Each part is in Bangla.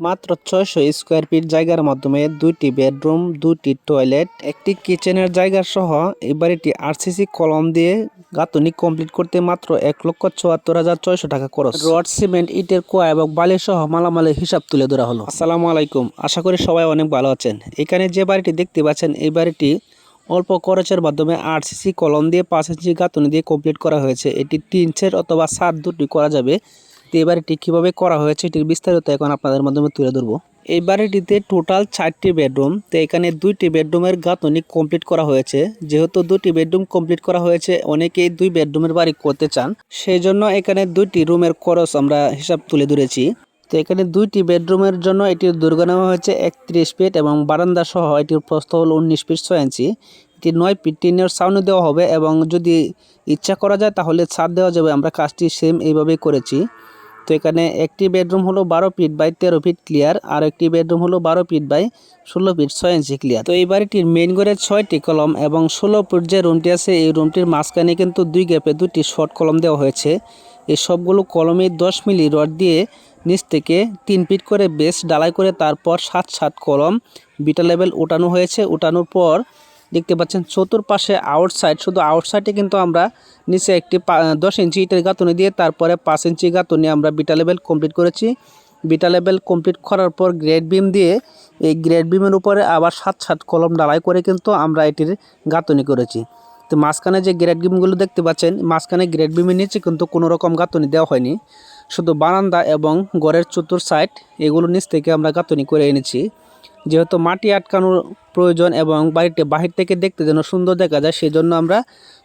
মাত্র ছয়শো স্কোয়ার ফিট জায়গার মাধ্যমে দুইটি বেডরুম, দুইটি টয়লেট, একটি কিচেনের জায়গা সহ এই বাড়িটি আরসিসি কলম দিয়ে গাঁথনি কমপ্লিট করতে মাত্র এক লক্ষ চুয়াত্তর হাজার ছয়শো টাকা খরচ। রড, সিমেন্ট, ইটের কোয়া এবং বালি সহ মালামালের হিসাব তুলে ধরা হলো। আসসালামু আলাইকুম। আশা করি সবাই অনেক ভালো আছেন। এখানে যে বাড়িটি দেখতে পাচ্ছেন, এই বাড়িটি অল্প খরচের মাধ্যমে আরসিসি কলম দিয়ে পাঁচ ইঞ্চি গাঁথনি দিয়ে কমপ্লিট করা হয়েছে। এটি তিন সেট অথবা সাত দুটি করা যাবে। তো এই বাড়িটি কীভাবে করা হয়েছে এটির বিস্তারিত এখন আপনাদের মাধ্যমে তুলে ধরবো। এই বাড়িটিতে টোটাল চারটি বেডরুম তো এখানে দুইটি বেডরুমের গাঁথনি কমপ্লিট করা হয়েছে। যেহেতু দুটি বেডরুম কমপ্লিট করা হয়েছে, অনেকেই দুই বেডরুমের বাড়ি করতে চান। সেই জন্য এখানে দুইটি রুমের খরচ আমরা হিসাব তুলে ধরেছি। তো এখানে দুইটি বেডরুমের জন্য এটির দৈর্ঘ্য নেওয়া হয়েছে একত্রিশ ফিট এবং বারান্দা সহ এটির প্রস্থ হল উনিশ ফিট ছয় ইঞ্চি এটি নয় ফিট টিনের সাউন্ড দেওয়া হবে এবং যদি ইচ্ছা করা যায় তাহলে ছাদ দেওয়া যাবে। আমরা কাজটি সেম এইভাবেই করেছি। তো এখানে একটি বেডরুম হলো বারো ফিট বাই তেরো ফিট ক্লিয়ার, আর একটি বেডরুম হলো বারো ফিট বাই ষোলো ফিট ছয় ইঞ্চি ক্লিয়ার। তো এই বাড়িটির মেইন ঘরে ছয়টি কলম এবং ষোলো ফিট যে রুমটি আছে, এই রুমটির মাঝখানে কিন্তু দুই গ্যাপে দুটি শর্ট কলম দেওয়া হয়েছে। এই সবগুলো কলমে দশ মিলি রড দিয়ে নিচ থেকে তিন ফিট করে বেস ডালাই করে তারপর সাত সাত কলম বিটা লেভেল উঠানো হয়েছে। উঠানোর পর দেখতে পাচ্ছেন চতুর্পাশে আউটসাইড শুধু আউটসাইডে কিন্তু আমরা নিচে একটি দশ ইঞ্চি ইটের গাঁথনি দিয়ে তারপরে পাঁচ ইঞ্চি গাঁথনি আমরা বিটা লেভেল কমপ্লিট করেছি। বিটা লেভেল কমপ্লিট করার পর গ্রেড বিম দিয়ে এই গ্রেড বিমের উপরে আবার সাত সাত কলম ডালাই করে কিন্তু আমরা এটির গাঁথনি করেছি। তো মাঝখানে যে গ্রেড বিমগুলো দেখতে পাচ্ছেন, মাঝখানে গ্রেড বিমের নিচে কিন্তু কোনো রকম গাঁথনি দেওয়া হয়নি। শুধু বারান্দা এবং গড়ের চতুর সাইড এগুলো নিচ থেকে আমরা গাঁথনি করে এনেছি। যেহেতু মাটি আটকানোর প্রয়োজন এবং বাড়িতে বাহির থেকে দেখতে যেন সুন্দর দেখা যায় সেই জন্য আমরা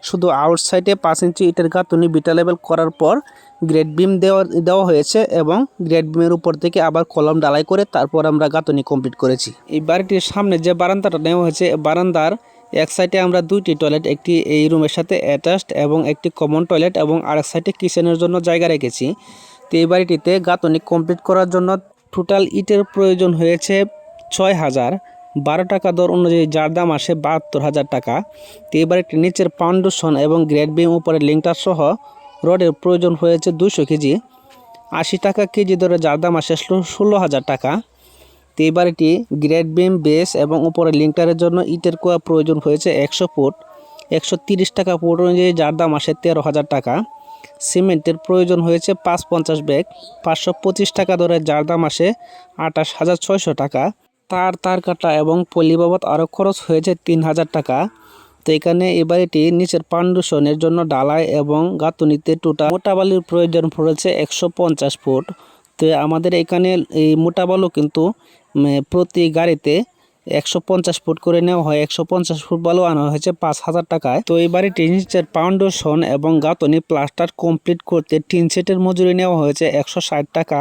শুধু আউটসাইডে পাঁচ ইঞ্চি ইটের গাঁথনি বিটা লেভেল করার পর গ্রেড বিম দেওয়া দেওয়া হয়েছে এবং গ্রেড বিমের উপর থেকে আবার কলম ডালাই করে তারপর আমরা গাঁথনি কমপ্লিট করেছি। এই বাড়িটির সামনে যে বারান্দাটা নেওয়া হয়েছে বারান্দার এক সাইডে আমরা দুইটি টয়লেট একটি এই রুমের সাথে অ্যাটাচড এবং একটি কমন টয়লেট এবং আরেক সাইডে কিচেনের জন্য জায়গা রেখেছি। তো এই বাড়িটিতে গাঁথনি কমপ্লিট করার জন্য টোটাল ইটের প্রয়োজন হয়েছে ছয় হাজার বারো টাকা দর অনুযায়ী যার দাম আসে বাহাত্তর হাজার টাকা। তো এবার একটি নিচের ফাউন্ডেশন এবং গ্রেড বিম উপরে লিঙ্কটার সহ রডের প্রয়োজন হয়েছে দুশো কেজি। আশি টাকা কেজি দরে যার দাম আসে ষোলো হাজার টাকা। তো এই বাড়িটি গ্রেড বিম বেস এবং উপরে লিঙ্কটারের জন্য ইটের কোয়া প্রয়োজন হয়েছে একশো ফুট। একশো টাকা ফুট অনুযায়ী যার দাম আসে তেরো হাজার টাকা। সিমেন্টের প্রয়োজন হয়েছে পাঁচ পঞ্চাশ ব্যাগ, পাঁচশো পঁচিশ টাকা দরে যার দাম আসে আঠাশ হাজার ছয়শো টাকা। তার তার কাটা এবং পল্লী বাবদ আরও খরচ হয়েছে তিন হাজার টাকা। তো এখানে এই বাড়িটি নিচের পান্ডুশনের জন্য ডালাই এবং গাঁথুনিতে টোটা মোটা বালির প্রয়োজন পড়েছে একশো পঞ্চাশ ফুট। তো আমাদের এখানে এই মোটা বালু কিন্তু প্রতি গাড়িতে একশো পঞ্চাশ ফুট করে নেওয়া হয়, একশো পঞ্চাশ ফুট বালু আনা হয়েছে পাঁচ হাজার টাকায়। তো এই বাড়িটি নিচের পাউন্ডেশন এবং গাঁথনি প্লাস্টার কমপ্লিট করতে টিন সেটের মজুরি নেওয়া হয়েছে একশো ষাট টাকা।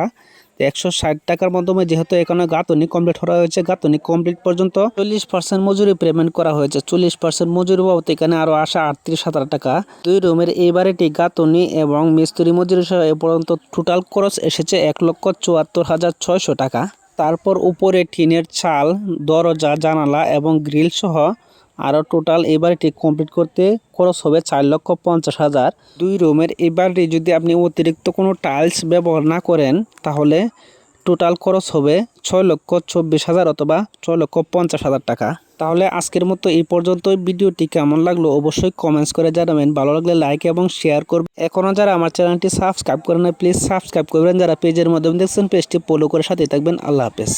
একশো ষাট টাকার মাধ্যমে যেহেতু এখানে গাঁথনি কমপ্লিট করা হয়েছে, গাঁথনি কমপ্লিট পর্যন্ত চল্লিশ পার্সেন্ট মজুরি পেমেন্ট করা হয়েছে। চল্লিশ পার্সেন্ট মজুরি বাবদ এখানে আরও আসা আটত্রিশ হাজার টাকা। দুই রুমের এই বাড়িটি গাঁথনি এবং মিস্ত্রি মজুরি সহ এ পর্যন্ত টোটাল খরচ এসেছে এক লক্ষ চুয়াত্তর হাজার ছয়শো টাকা। তারপর উপরে টিনের চাল, দরজা, জানালা এবং গ্রিল সহ আরও টোটাল এই বাড়িটি কমপ্লিট করতে খরচ হবে চার লক্ষ পঞ্চাশ হাজার। দুই রুমের এই বাড়িটি যদি আপনি অতিরিক্ত কোনো টাইলস ব্যবহার না করেন, তাহলে টোটাল খরচ হবে ছয় লক্ষ চব্বিশ হাজার অথবা ছয় লক্ষ পঞ্চাশ হাজার টাকা। তাহলে আজকের মতো এই পর্যন্ত ভিডিওটি কেমন লাগল অবশ্যই কমেন্টস করে জানাবেন। ভালো লাগলে লাইক এবং শেয়ার করবেন। এখনও যারা আমার চ্যানেলটি সাবস্ক্রাইব করেন প্লিজ সাবস্ক্রাইব করবেন। যারা পেজের মাধ্যমে দেখছেন পেজটি ফলো করে সাথে থাকবেন। আল্লাহ হাফেজ।